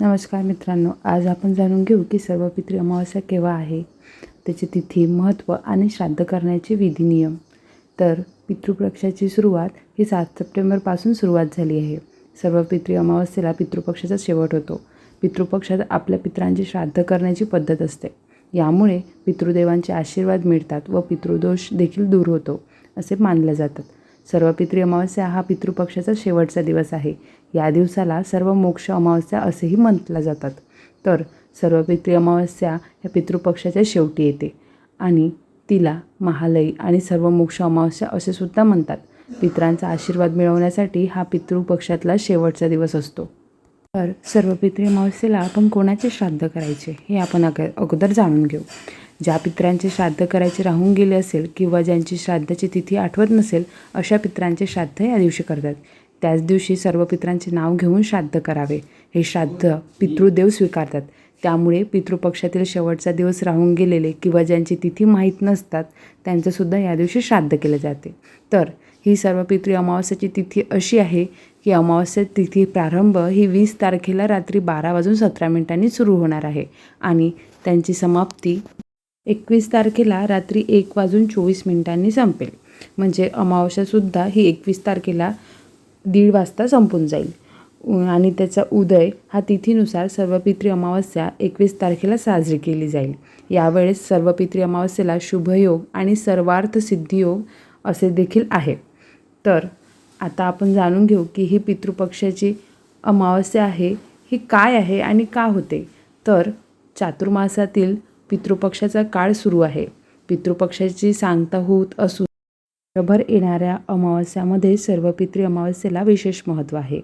नमस्कार मित्रांनो आज आपण जाणून घेऊ की सर्वपित्री अमावस्या केव्हा आहे? त्याची तिथी महत्त्व आणि श्राद्ध करण्याचे विधी नियम. तर पितृपक्षाची सुरुवात ही सात सप्टेंबरपासून सुरुवात झाली आहे. सर्वपित्री अमावस्येला पितृपक्षाचा शेवट होतो. पितृपक्षात आपल्या पितरांचे श्राद्ध करण्याची पद्धत असते. यामुळे पितृदेवांचे आशीर्वाद मिळतात व पितृदोष देखील दूर होतो असे मानले जातात सर्व पितृ अमावस्या हा पितृपक्षाचा शेवटचा दिवस आहे. या दिवसाला सर्व मोक्ष अमावस्या असेही म्हटल्या जातात. तर सर्व पितृ अमावस्या ह्या पितृपक्षाच्या शेवटी येते आणि तिला महालयी आणि सर्व मोक्ष अमावस्या असे सुद्धा म्हणतात. पितरांचा आशीर्वाद मिळवण्यासाठी हा पितृपक्षातला शेवटचा दिवस असतो. तर सर्व पितृ अमावस्येला आपण कोणाचे श्राद्ध करायचे हे आपण अग अगोदर जाणून घेऊ. ज्या पित्रांचे श्राद्ध करायचे राहून गेले असेल किंवा ज्यांची श्राद्धाची तिथी आठवत नसेल अशा पितरांचे श्राद्ध या दिवशी करतात. त्याच दिवशी सर्व पित्रांचे नाव घेऊन श्राद्ध करावे. हे श्राद्ध पितृदेव स्वीकारतात. त्यामुळे पितृपक्षातील शेवटचा दिवस राहून गेलेले किंवा ज्यांची तिथी माहीत नसतात त्यांचंसुद्धा या दिवशी श्राद्ध केले जाते. तर ही सर्व पितृ अमावस्याची तिथी अशी आहे की अमावस्या तिथी प्रारंभ ही वीस तारखेला रात्री बारा वाजून सतरा मिनिटांनी सुरू होणार आहे आणि त्यांची समाप्ती एकवीस तारखेला रात्री एक वाजून चोवीस मिनिटांनी संपेल. म्हणजे अमावस्यासुद्धा ही एकवीस तारखेला दीड वाजता संपून जाईल. आणि त्याचा उदय हा तिथीनुसार सर्व अमावस्या एकवीस तारखेला साजरी केली जाईल. यावेळेस सर्व अमावस्येला शुभयोग आणि सर्वार्थ सिद्धियोग असे देखील आहे. तर आता आपण जाणून घेऊ की ही पितृपक्षाची अमावस्या आहे ही काय आहे आणि का होते. तर चातुर्मासातील पितृपक्षाचा काळ सुरू आहे. पितृपक्षाची सांगता होत असून वर्षभर येणाऱ्या अमावस्यामध्ये सर्व पितृ अमावस्येला विशेष महत्त्व आहे.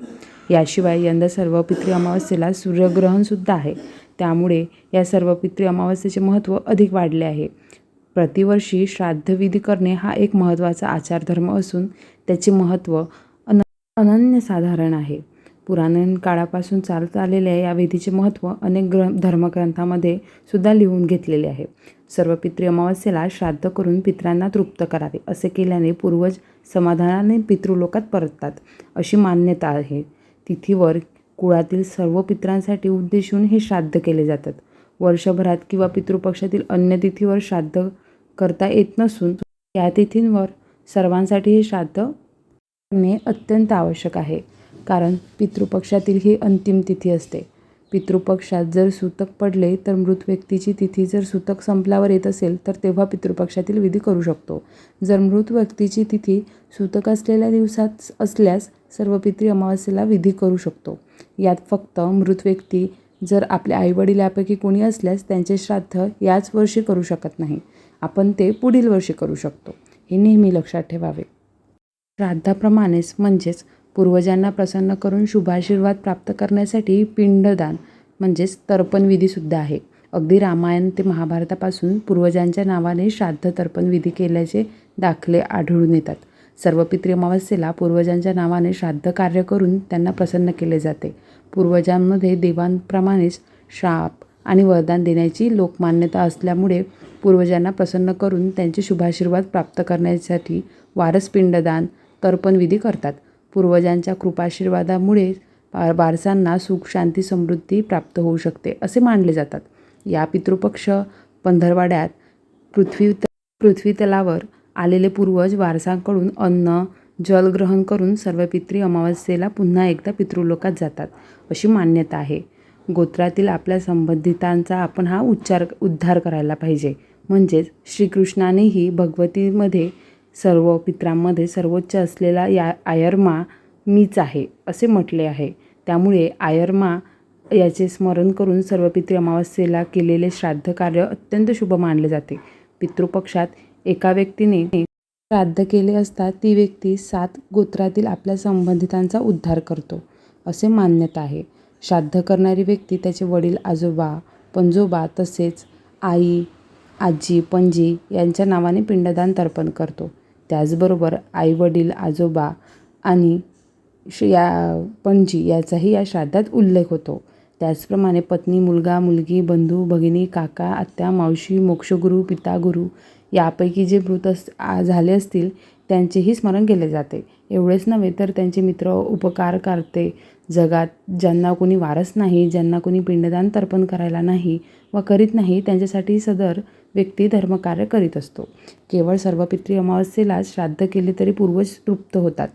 याशिवाय यंदा सर्व पितृ अमावस्येला सूर्यग्रहणसुद्धा आहे. त्यामुळे या सर्व पितृ अमावस्येचे महत्त्व अधिक वाढले आहे. प्रतिवर्षी श्राद्धविधी करणे हा एक महत्त्वाचा आचारधर्म असून त्याचे महत्त्व अन अनन्यसाधारण आहे. पुराण काळापासून चालत आलेल्या या विधीचे महत्त्व अनेक ग्र धर्मग्रंथामध्ये सुद्धा लिहून घेतलेले आहे. सर्व पितृ अमावस्येला श्राद्ध करून पितरांना तृप्त करावे असे केल्याने पूर्वज समाधानाने पितृलोकात परततात अशी मान्यता आहे. तिथीवर कुळातील सर्व पितरांसाठी उद्देशून हे श्राद्ध केले जातात. वर्षभरात किंवा पितृपक्षातील अन्य तिथीवर श्राद्ध करता येत नसून या तिथींवर सर्वांसाठी हे श्राद्ध करणे अत्यंत आवश्यक आहे. कारण पितृपक्षातील ही अंतिम तिथी असते. पितृपक्षात जर सूतक पडले तर मृत व्यक्तीची तिथी जर सूतक संपल्यावर येत असेल तर तेव्हा पितृपक्षातील विधी करू शकतो. जर मृत व्यक्तीची तिथी सूतक असलेल्या दिवसात असल्यास सर्व पितृ अमावस्येला विधी करू शकतो. यात फक्त मृत व्यक्ती जर आपल्या आईवडील यापैकी कोणी असल्यास त्यांचे श्राद्ध याच वर्षी करू शकत नाही. आपण ते पुढील वर्षी करू शकतो. हे नेहमी लक्षात ठेवावे. श्राद्धाप्रमाणेच म्हणजेच पूर्वजांना प्रसन्न करून शुभाशीर्वाद प्राप्त करण्यासाठी पिंडदान म्हणजेच तर्पणविधीसुद्धा आहे. अगदी रामायण ते महाभारतापासून पूर्वजांच्या नावाने श्राद्ध तर्पण विधी केल्याचे दाखले आढळून येतात. सर्व पितृ अमावस्येला पूर्वजांच्या नावाने श्राद्ध कार्य करून त्यांना प्रसन्न केले जाते. पूर्वजांमध्ये देवांप्रमाणेच श्राप आणि वरदान देण्याची लोकमान्यता असल्यामुळे पूर्वजांना प्रसन्न करून त्यांचे शुभाशीर्वाद प्राप्त करण्यासाठी वारस पिंडदान करतात. पूर्वजांच्या कृपाशीर्वादामुळे पा बारसांना सुख शांती समृद्धी प्राप्त होऊ शकते असे मानले जातात. या पितृपक्ष पंधरवाड्यात पृथ्वी पृथ्वीतलावर आलेले पूर्वज वारसांकडून अन्न जल ग्रहण करून सर्व पितृ अमावस्येला पुन्हा एकदा पितृलोकात जातात अशी मान्यता आहे. गोत्रातील आपल्या संबंधितांचा आपण हा उच्चार उद्धार करायला पाहिजे. म्हणजेच श्रीकृष्णानेही भगवतीमध्ये सर्व पित्रांमध्ये सर्वोच्च असलेला या आयर्मा मीच आहे असे म्हटले आहे. त्यामुळे आयर्मा याचे स्मरण करून सर्व पितृ अमावस्येला केलेले श्राद्ध कार्य अत्यंत शुभ मानले जाते. पितृपक्षात एका व्यक्तीने श्राद्ध केले असता ती व्यक्ती सात गोत्रातील आपल्या संबंधितांचा उद्धार करतो असे मान्यता आहे. श्राद्ध करणारी व्यक्ती त्याचे वडील आजोबा पणजोबा तसेच आई आजी पणजी यांच्या नावाने पिंडदान तर्पण करतो. त्याचबरोबर आई वडील आजोबा आणि श या पणजी याचाही या श्राद्धात उल्लेख होतो. त्याचप्रमाणे पत्नी मुलगा मुलगी बंधू भगिनी काका आत्या मावशी मोक्षगुरू पितागुरू यापैकी जे मृत अस आ झाले असतील त्यांचेही स्मरण केले जाते. एवढेच नव्हे तर त्यांचे मित्र उपकार करते. जगात ज्यांना कोणी वारस नाही ज्यांना कोणी पिंडदान तर्पण करायला नाही वा करीत नाही त्यांच्यासाठी सदर व्यक्ती धर्मकार्य करीत असतो. केवळ सर्वपित्री अमावस्येला श्राद्ध केले तरी पूर्वज तृप्त होतात.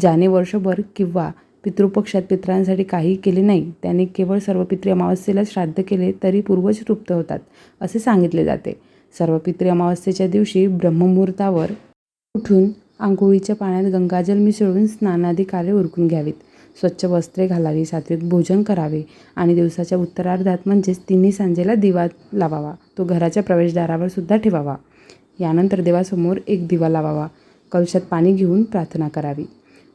ज्याने वर्षभर किंवा पितृपक्षात पितरांसाठी काही केले नाही त्याने केवळ सर्वपित्री अमावस्येला श्राद्ध केले तरी पूर्वज तृप्त होतात असे सांगितले जाते. सर्वपित्री अमावस्येच्या दिवशी ब्रह्ममुहूर्तावर उठून आंघोळीच्या पाण्यात गंगाजल मिसळून स्नानादी कार्य उरकून घ्यावीत. स्वच्छ वस्त्रे घालावी सात्विक भोजन करावे आणि दिवसाच्या उत्तरार्धात म्हणजेच तिन्ही सांजेला दिवा लावावा. तो घराच्या प्रवेशद्वारावर सुद्धा ठेवावा. यानंतर देवासमोर एक दिवा लावावा. कलशात पाणी घेऊन प्रार्थना करावी.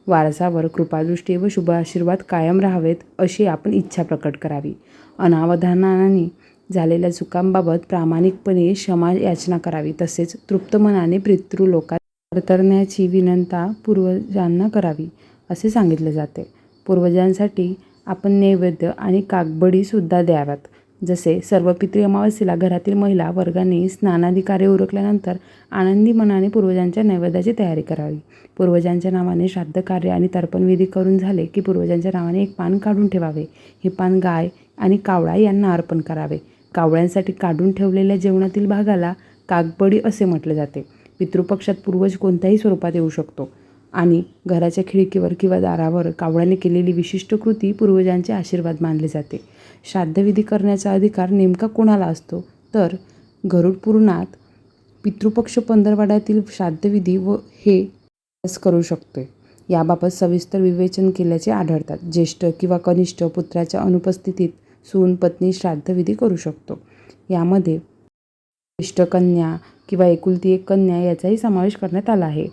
वारसावर कृपादृष्टी व शुभ आशीर्वाद कायम राहावेत अशी आपण इच्छा प्रकट करावी. अनावधानाने झालेल्या चुकांबाबत प्रामाणिकपणे क्षमा याचना करावी. तसेच तृप्त मनाने पितृलोकात परतरण्याची विनंता पूर्वजांना करावी असे सांगितले जाते. पूर्वजांसाठी आपण नैवेद्य आणि कागबडीसुद्धा द्याव्यात. जसे सर्व पितृ अमावस्येला घरातील महिला वर्गाने स्नानादी कार्य उरकल्यानंतर आनंदी मनाने पूर्वजांच्या नैवेद्याची तयारी करावी. पूर्वजांच्या नावाने श्राद्ध कार्य आणि तर्पणविधी करून झाले की पूर्वजांच्या नावाने एक पान काढून ठेवावे. हे पान गाय आणि कावळा यांना अर्पण करावे. कावळ्यांसाठी काढून ठेवलेल्या जेवणातील भागाला कागबडी असे म्हटले जाते. पितृपक्षात पूर्वज कोणत्याही स्वरूपात येऊ शकतो. आणि घराच्या खिडकीवर किंवा दारावर कावळ्याने केलेली विशिष्ट कृती पूर्वजांचे आशीर्वाद मानले जाते. श्राद्धविधी करण्याचा अधिकार नेमका कोणाला असतो? तर गरुड पुराणात पितृपक्ष पंधरवाड्यातील श्राद्धविधी व हे करू शकतोय. याबाबत सविस्तर विवेचन केल्याचे आढळतात. ज्येष्ठ किंवा कनिष्ठ पुत्राच्या अनुपस्थितीत सून पत्नी श्राद्धविधी करू शकतो. यामध्ये ज्येष्ठ कन्या किंवा एकुलती एक कन्या याचाही समावेश करण्यात आला आहे.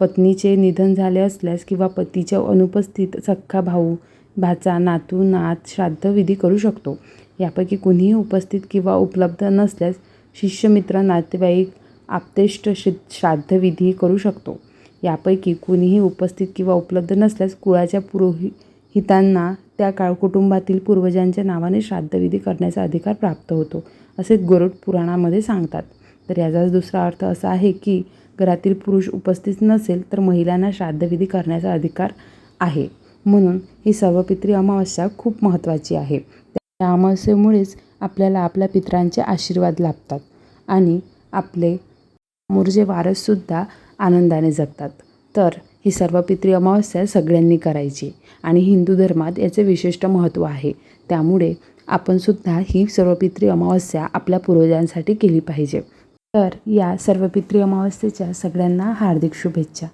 पत्नीचे निधन झाले असल्यास किंवा पतीच्या अनुपस्थित सख्खा भाऊ भाचा नातू नात श्राद्धविधी करू शकतो. यापैकी कुणीही उपस्थित किंवा उपलब्ध नसल्यास शिष्यमित्र नातेवाईक आप्तेष्ट श्री श्राद्धविधी करू शकतो. यापैकी कुणीही उपस्थित किंवा उपलब्ध नसल्यास कुळाच्या पुरोहितांना त्या काळ कुटुंबातील पूर्वजांच्या नावाने श्राद्धविधी करण्याचा अधिकार प्राप्त होतो असे गरुड पुराणामध्ये सांगतात. तर याचाच दुसरा अर्थ असा आहे की घरातील पुरुष उपस्थित नसेल तर महिलांना श्राद्धविधी करण्याचा अधिकार आहे. म्हणून ही सर्वपित्री अमावस्या खूप महत्त्वाची आहे. त्या अमावस्येमुळेच आपल्याला आपल्या पितरांचे आशीर्वाद लाभतात आणि आपले समोरचे वारससुद्धा आनंदाने जगतात. तर ही सर्व पित्री अमावस्या सगळ्यांनी करायची आणि हिंदू धर्मात याचे विशिष्ट महत्त्व आहे. त्यामुळे आपणसुद्धा ही सर्व पित्री अमावस्या आपल्या पूर्वजांसाठी केली पाहिजे. तर या सर्व पित्री अमावस्येच्या सगळ्यांना हार्दिक शुभेच्छा.